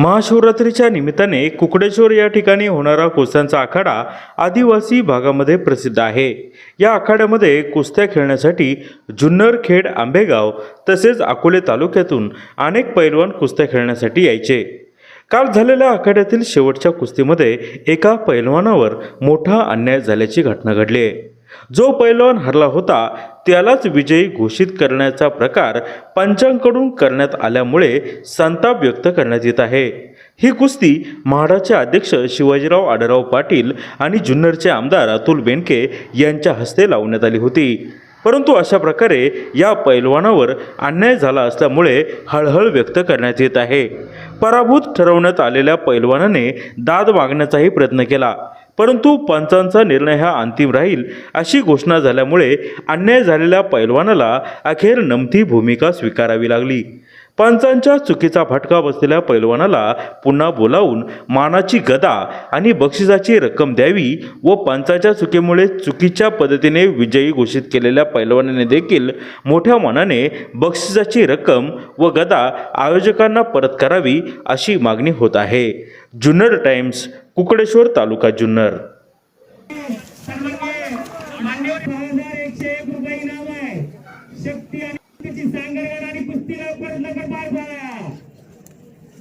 महाशिवरात्रीच्या निमित्ताने कुकडेश्वर या ठिकाणी होणारा कुस्त्यांचा आखाडा आदिवासी भागामध्ये प्रसिद्ध आहे. या आखाड्यामध्ये कुस्त्या खेळण्यासाठी जुन्नर खेड आंबेगाव तसेच अकोले तालुक्यातून अनेक पैलवान कुस्त्या खेळण्यासाठी यायचे. काल झालेल्या आखाड्यातील शेवटच्या कुस्तीमध्ये एका पैलवानावर मोठा अन्याय झाल्याची घटना घडली आहे. जो पैलवान हरला होता त्यालाच विजयी घोषित करण्याचा प्रकार पंचांकडून करण्यात आल्यामुळे संताप व्यक्त करण्यात येत आहे. ही कुस्ती म्हाडाचे अध्यक्ष शिवाजीराव आडराव पाटील आणि जुन्नरचे आमदार अतुल बेनके यांच्या हस्ते लावण्यात आली होती. परंतु अशा प्रकारे या पैलवानावर अन्याय झाला असल्यामुळे हळहळ व्यक्त करण्यात येत आहे. पराभूत ठरवण्यात आलेल्या पैलवानाने दाद मागण्याचाही प्रयत्न केला. परंतु पंचांचा निर्णय हा अंतिम राहील अशी घोषणा झाल्यामुळे अन्याय झालेल्या पैलवानाला अखेर नमती भूमिका स्वीकारावी लागली. पंचांच्या चुकीचा फटका बसलेल्या पैलवानाला पुन्हा बोलावून मानाची गदा आणि बक्षिसाची रक्कम द्यावी व पंचाच्या चुकीमुळे चुकीच्या पद्धतीने विजयी घोषित केलेल्या पैलवानाने देखील मोठ्या मनाने बक्षिसाची रक्कम व गदा आयोजकांना परत करावी अशी मागणी होत आहे. जुनर टाइम्स कुकडेश्वर तालुका जुन्नर. एक आहे शक्ती आणि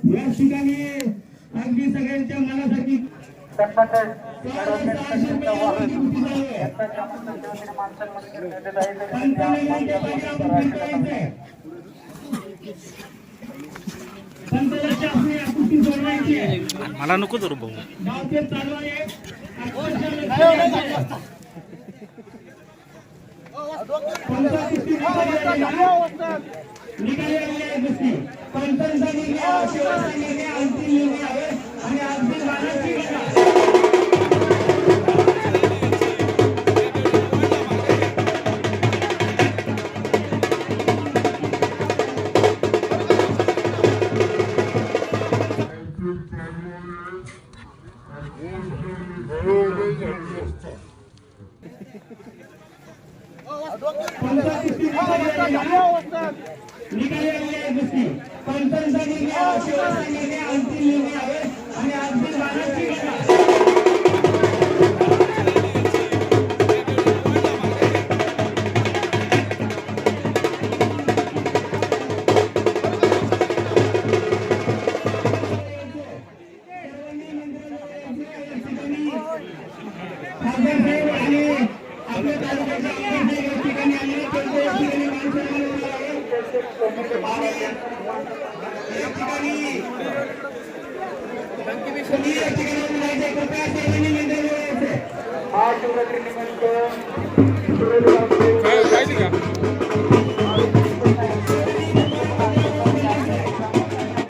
या ठिकाणी अगदी सगळ्यांच्या मनासाठी आपली सोडवायची आहे मला नको धरू भाऊ. चालू आहे निघाले आहे पंचांचा निर्णय शेवटचा अंतिम निर्णय पंचांचा निर्णय शेवटचा निर्णय अंतिम निर्णय आहे आणि अंतिम बाराची खासदार आणि आपल्या या ठिकाणी आले त्यांच्या या ठिकाणी माणसं या ठिकाणी या ठिकाणी कृपया सर्वांनी निमित्त